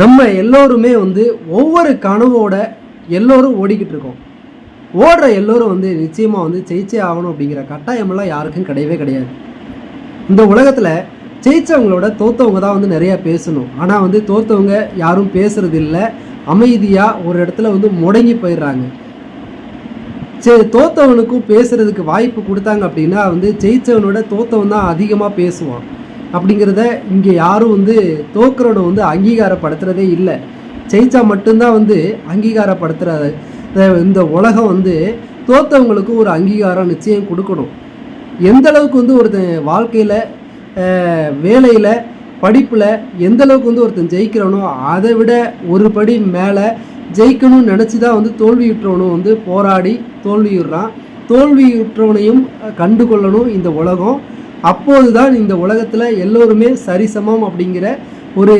நம்ம எல்லோருமே வந்து ஒவ்வொரு கனவோட எல்லோரும் ஓடிக்கிட்டு இருக்கோம். ஓடுற எல்லோரும் வந்து நிச்சயமாக வந்து ஜெயிச்சே ஆகணும் அப்படிங்கிற கட்டாயமெல்லாம் யாருக்கும் கிடையவே கிடையாது. இந்த உலகத்தில் ஜெயித்தவங்களோட தோத்தவங்க தான் வந்து நிறையா பேசணும். ஆனால் வந்து தோத்தவங்க யாரும் பேசுறது இல்லை. அமைதியாக ஒரு இடத்துல வந்து முடங்கி போயிடுறாங்க. சரி தோத்தவனுக்கும் பேசுறதுக்கு வாய்ப்பு கொடுத்தாங்க அப்படின்னா வந்து ஜெயித்தவனோட தோத்தவன் தான் அதிகமாக பேசுவான். அப்படிங்கிறத இங்கே யாரும் வந்து தோக்குறவனை வந்து அங்கீகாரப்படுத்துறதே இல்லை. ஜெயிச்சா மட்டும்தான் வந்து அங்கீகாரப்படுத்துகிறாரு இந்த- உலகம் வந்து தோத்தவங்களுக்கு ஒரு அங்கீகாரம் நிச்சயம் கொடுக்கணும். எந்த அளவுக்கு வந்து ஒருத்தன் வாழ்க்கையில் வேலையில் படிப்பில் எந்த அளவுக்கு வந்து ஒருத்தன் ஜெயிக்கிறானோ அதை விட ஒரு படி மேலே ஜெயிக்கணும்னு நினச்சி தான் வந்து தோல்வியுற்றவனும் வந்து போராடி தோல்வியுறான். தோல்வியுற்றவனையும் கண்டு கொள்ளணும் இந்த உலகம். அப்போது தான் இந்த உலகத்தில் எல்லோருமே சரிசமம் அப்படிங்கிற ஒரு